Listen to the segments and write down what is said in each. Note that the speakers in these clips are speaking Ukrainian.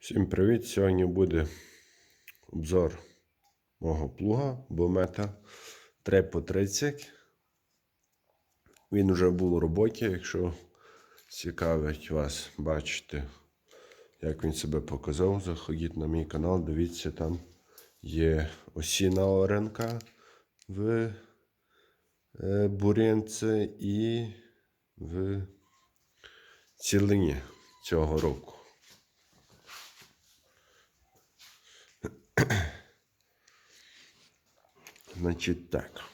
Всім привіт! Сьогодні буде обзор мого плуга Бомета 3 по 30. Він вже був у роботі, якщо цікавить вас бачити, як він себе показав, заходіть на мій канал, дивіться, там є осіна оренка в е, бурянці і в цілині цього року. Значить так.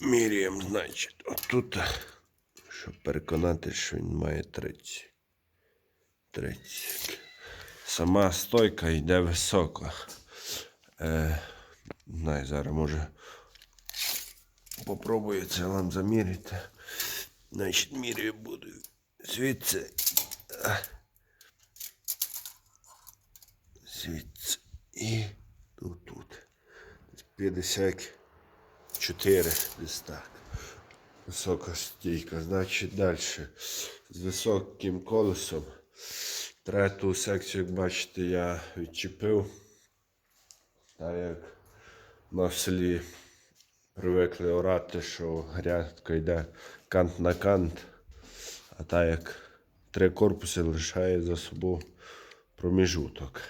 Міряємо, значить, отут, щоб переконати, що він має 30. 30. Сама стойка йде високо. Е, знаю, зараз може попробую це вам заміряти. Значить, міряю буду звідси. Звідси і. 54 десь так. Висока стійка. Значить далі. З високим колесом. Трету секцію, як бачите, я відчепив. Так як в селі привикли орати, що грядка йде кант на кант, а так як три корпуси лишає за собою проміжуток.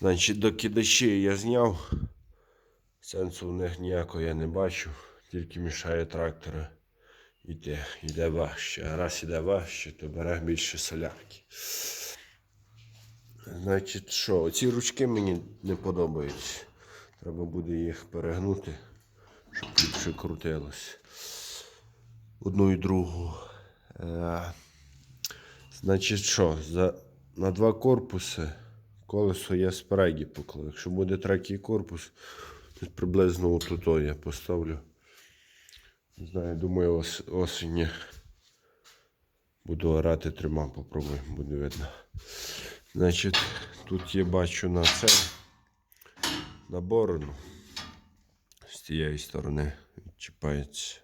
Значить, до кидачі я зняв. Сенсу в них ніякого я не бачу, тільки мішає трактора йти. Йде важче. А раз іде важче, то бере більше солярки. Значить, що, оці ручки мені не подобаються. Треба буде їх перегнути, щоб ліпше крутилось. Одну і другу. Е, значить, що, за, на два корпуси колесо я спереді поклав. Якщо буде третій корпус, то приблизно отут я поставлю. Не знаю, думаю, ос, осені буду орати трьома, попробую, буде видно. Значить, тут я бачу на це на борону. З тієї сторони відчіпається.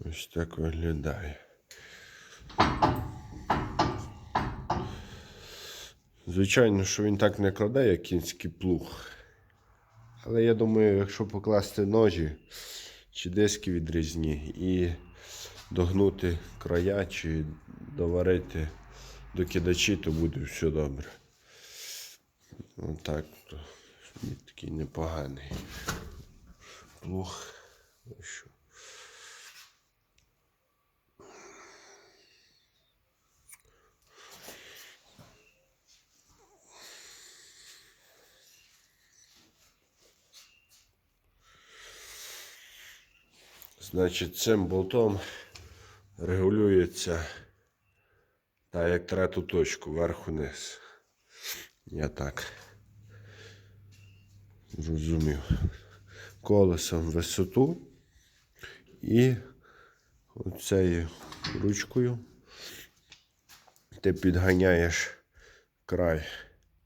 Ось так виглядає. Звичайно, що він так не кладе, як кінський плуг. Але я думаю, якщо покласти ножі чи диски відрізні і догнути края чи доварити до кидачі, то буде все добре. Отак він такий непоганий плуг. Значить, цим болтом регулюється та як трету точку вверх-вниз. Я так зрозумів. Колесом висоту і оцею ручкою ти підганяєш край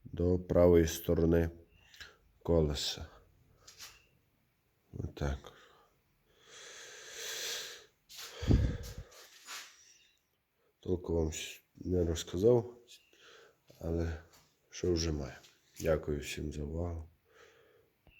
до правої сторони колеса. Отак. Толку вам не розказав, але що вже маю. Дякую всім за увагу.